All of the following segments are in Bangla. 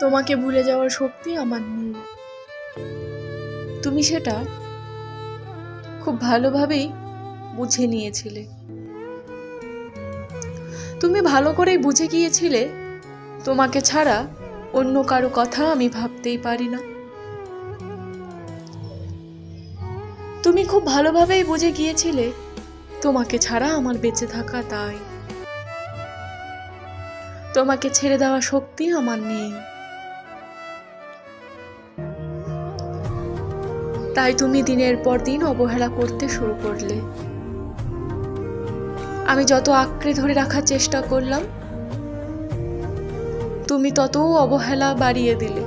তোমাকে ভুলে যাওয়ার শক্তি আমার নেই। তুমি সেটা খুব ভালোভাবেই বুঝে নিয়েছিলে। তুমি ভালো করেই বুঝে গিয়েছিলে, তোমাকে ছাড়া অন্য কারও কথা আমি ভাবতেই পারি না। তুমি খুব ভালোভাবেই বুঝে গিয়েছিলে, তোমাকে ছাড়া আমার বেঁচে থাকা তাই। তোমাকে ছেড়ে দেওয়া শক্তি আমার নেই। তাই তুমি দিনের পর দিন অবহেলা করতে শুরু করলে। আমি যত আঁকড়ে ধরে রাখার চেষ্টা করলাম, তুমি তত অবহেলা বাড়িয়ে দিলে।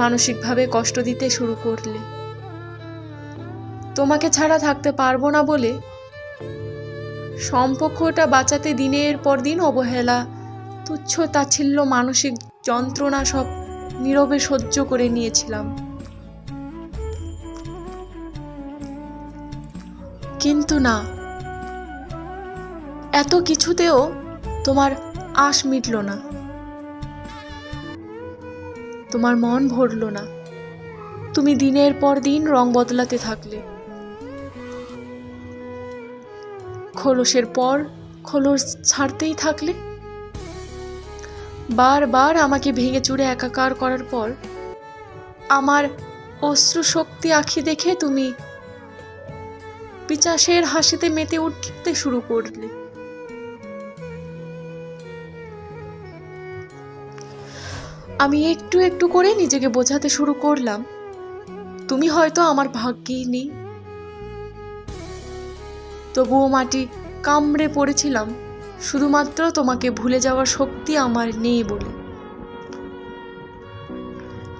মানসিকভাবে কষ্ট দিতে শুরু করলে। তোমাকে ছাড়া থাকতে পারব না বলে সম্পর্কটা বাঁচাতে দিনের পর দিন অবহেলা, তুচ্ছ তাচ্ছিল্য, মানসিক যন্ত্রণা সব নীরবে সহ্য করে নিয়েছিলাম। কিন্তু না। এত কিছুতেও তোমার আশ মিটল না। তোমার মন ভরল না। তুমি দিনের পর দিন রং বদলাতে থাকলে। খোলসের পর খোলস ছাড়তেই থাকলে। বারবার আমাকে ভেঙে চুরে একাকার করার পর, আমার অশ্রু শক্তি আঁখি দেখে তুমি পিচাসের হাসিতে মেতে উঠতে শুরু করলে। আমি একটু একটু করে নিজেকে বোঝাতে শুরু করলাম। তুমি হয়তো আমার ভাগ্যেই নেই। তবুও মাটি কামড়ে পড়েছিলাম। শুধুমাত্র তোমাকে ভুলে যাওয়ার শক্তি আমার নেই বলে।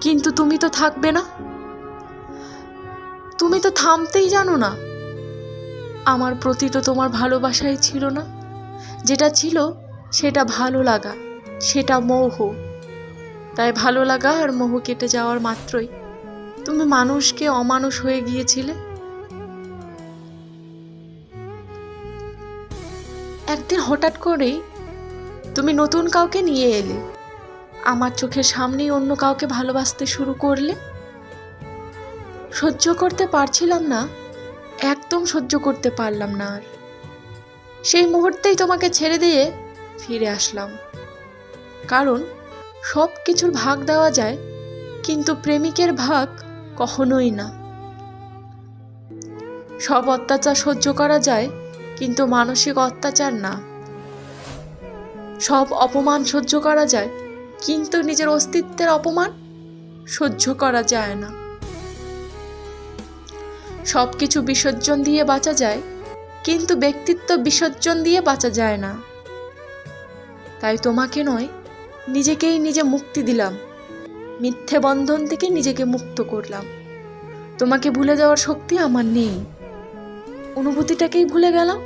কিন্তু তুমি তো থাকবে না। তুমি তো থামতেই জানো না। আমার প্রতি তো তোমার ভালোবাসাই ছিল না। যেটা ছিল, সেটা ভালো লাগা, সেটা মোহ। তাই ভালো লাগা আর মোহ কেটে যাওয়ার মাত্রই তুমি মানুষকে অমানুষ হয়ে গিয়েছিলে। একদিন হঠাৎ করেই তুমি নতুন কাউকে নিয়ে এলে। আমার চোখের সামনেই অন্য কাউকে ভালোবাসতে শুরু করলে। সহ্য করতে পারছিলাম না একদম সহ্য করতে পারলাম না আর। সেই মুহূর্তেই তোমাকে ছেড়ে দিয়ে ফিরে আসলাম। কারণ সব কিছুর ভাগ দেওয়া যায়, কিন্তু প্রেমিকের ভাগ কখনোই না। সব অত্যাচার সহ্য করা যায়, কিন্তু মানসিক অত্যাচার না। সব অপমান সহ্য করা যায়, কিন্তু নিজের অস্তিত্বের অপমান সহ্য করা যায় না। সব কিছু বিসর্জন দিয়ে বাঁচা যায়, কিন্তু ব্যক্তিত্ব বিসর্জন দিয়ে বাঁচা যায় না। তাই তোমাকে নয়, নিজেকেই নিজে মুক্তি দিলাম। মিথ্যে বন্ধন থেকে নিজেকে মুক্ত করলাম। তোমাকে ভুলে যাওয়ার শক্তি আমার নেই। অনুভূতিটাকেই ভুলে গেলাম।